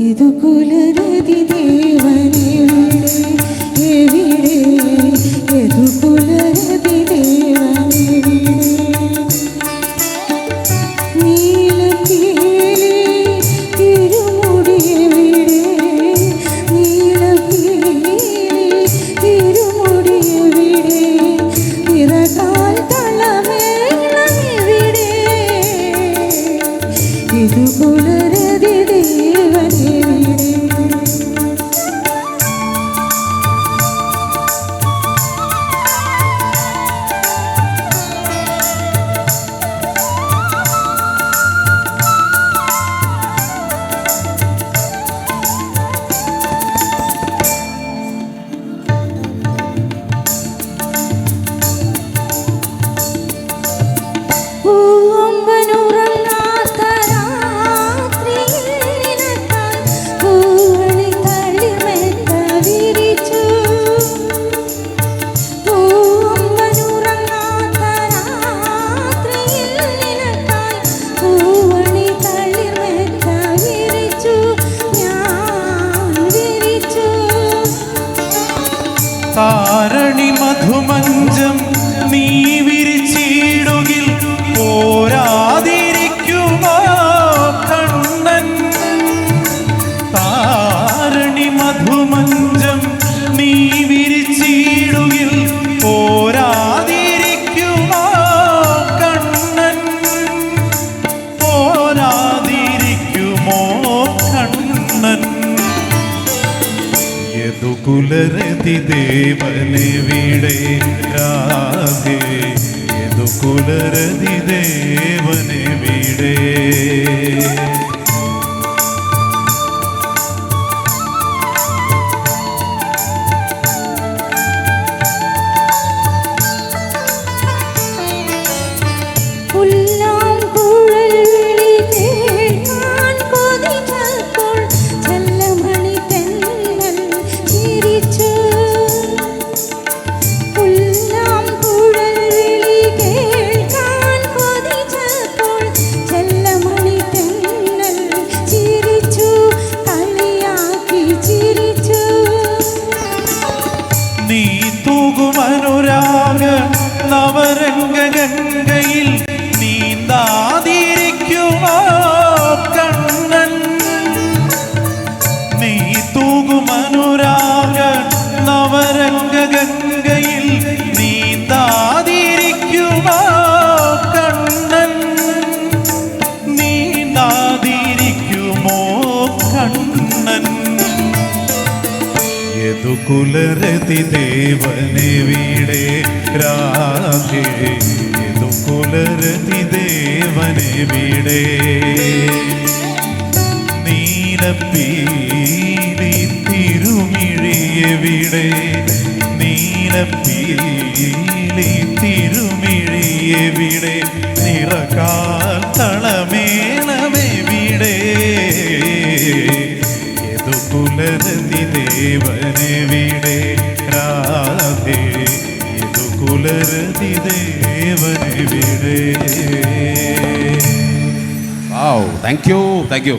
ഇത് കുലരതി ദേവനെവിടെ എവിടെ? ഇതു കുലരതി ദേവനെവിടെ നീലപ്പീലി തിരുമുടിയെവിടെ നീലപ്പീലി തിരുമുടിയെവിടെ നിറകാൽ തളമേളമെവിടെ ഇതു പുലരതി താരണി മധുമഞ്ചം നീ വിരിച്ചിടുകിൽ പോരാതിരിക്കുമോ കണ്ണൻ. താരണി മധുമഞ്ചം നീ വിരിച്ചിടുകിൽ പോരാതിരിക്കുമോ കണ്ണൻ. പോരാതിരിക്കുമോ കണ്ണൻ? യദുകുലരതി ദേവനെവിടെ രാധേ. യദുകുലരതി ദേവനെവിടെ പുല്ലാം കുഴൽ വിളി തൂകുമനുരാഗ നവരംഗ ഗംഗയിൽ യദുകുലരതി ദേവനെവിടെ രാധേ ദേവനെ ദേവനെവിടെ നീലപ്പീലി തിരുമിഴിയെവിടെ നീലപ്പീലി തിരുമിഴിയെവിടെ നിറകാൽ തളമേളമെവിടെ ഏതു കുലരതി ദേവനെവിടെ உலரதி தேவனை விடே வாவ் தேங்க்யூ தேங்க்யூ